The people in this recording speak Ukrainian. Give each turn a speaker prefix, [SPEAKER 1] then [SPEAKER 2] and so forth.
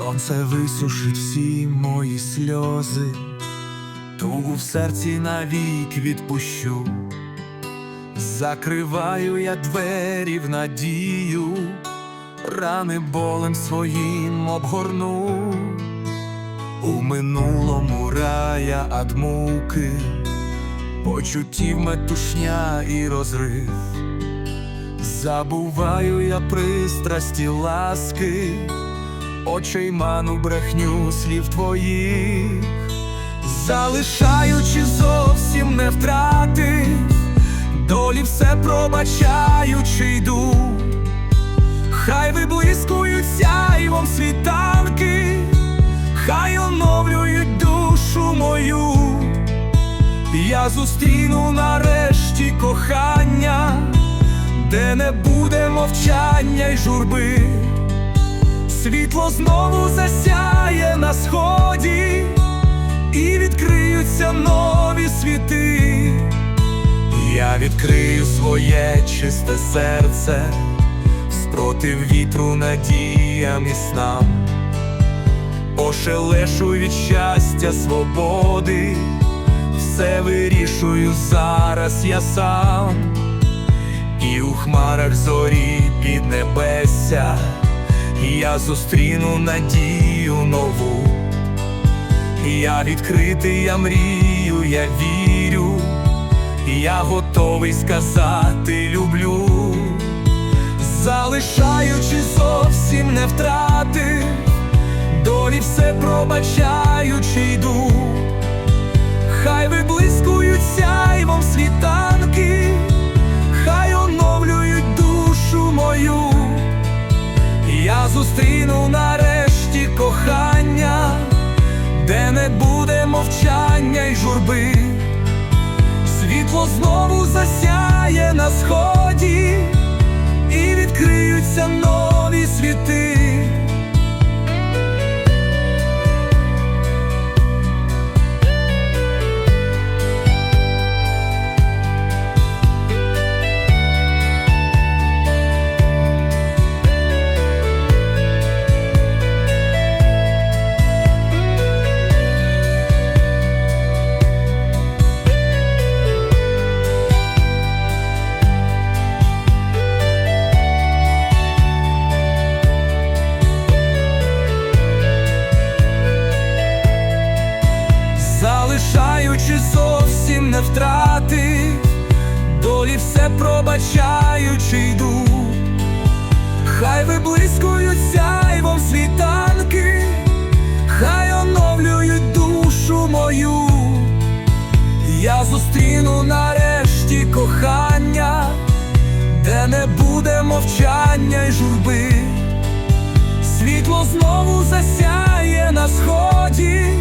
[SPEAKER 1] Сонце висушить всі мої сльози, тугу в серці навік відпущу, закриваю я двері в надію, рани болем своїм обгорну, у минулому рая ад муки, почуттів метушня і розрив. Забуваю я пристрасті ласки, очей ману брехню слів твоїх, залишаючи зовсім не втрати, долі все пробачаючи йду, хай виблискують сяйвом світанки, хай оновлюють душу мою, я зустріну нарешті кохання де не буде мовчання й журби, світло знову засяє на сході, і відкриються нові світи. Я відкрию своє чисте серце, спротив вітру надіям і снам, ошелешу від щастя свободи, все вирішую зараз я сам. І у хмарах зорі під небеся я зустріну надію нову. Я відкритий, я мрію, я вірю, я готовий сказати люблю, залишаючи зовсім не втрати, долі все пробачаючи йду, зустріну нарешті кохання, де не буде мовчання й журби, світло знову засяє на сході, і відкриються нові світи. Втрати, долі все пробачаючи йду, хай виблискують сяйвом світанки, хай оновлюють душу мою, я зустріну нарешті кохання, де не буде мовчання й журби, світло знову засяє на сході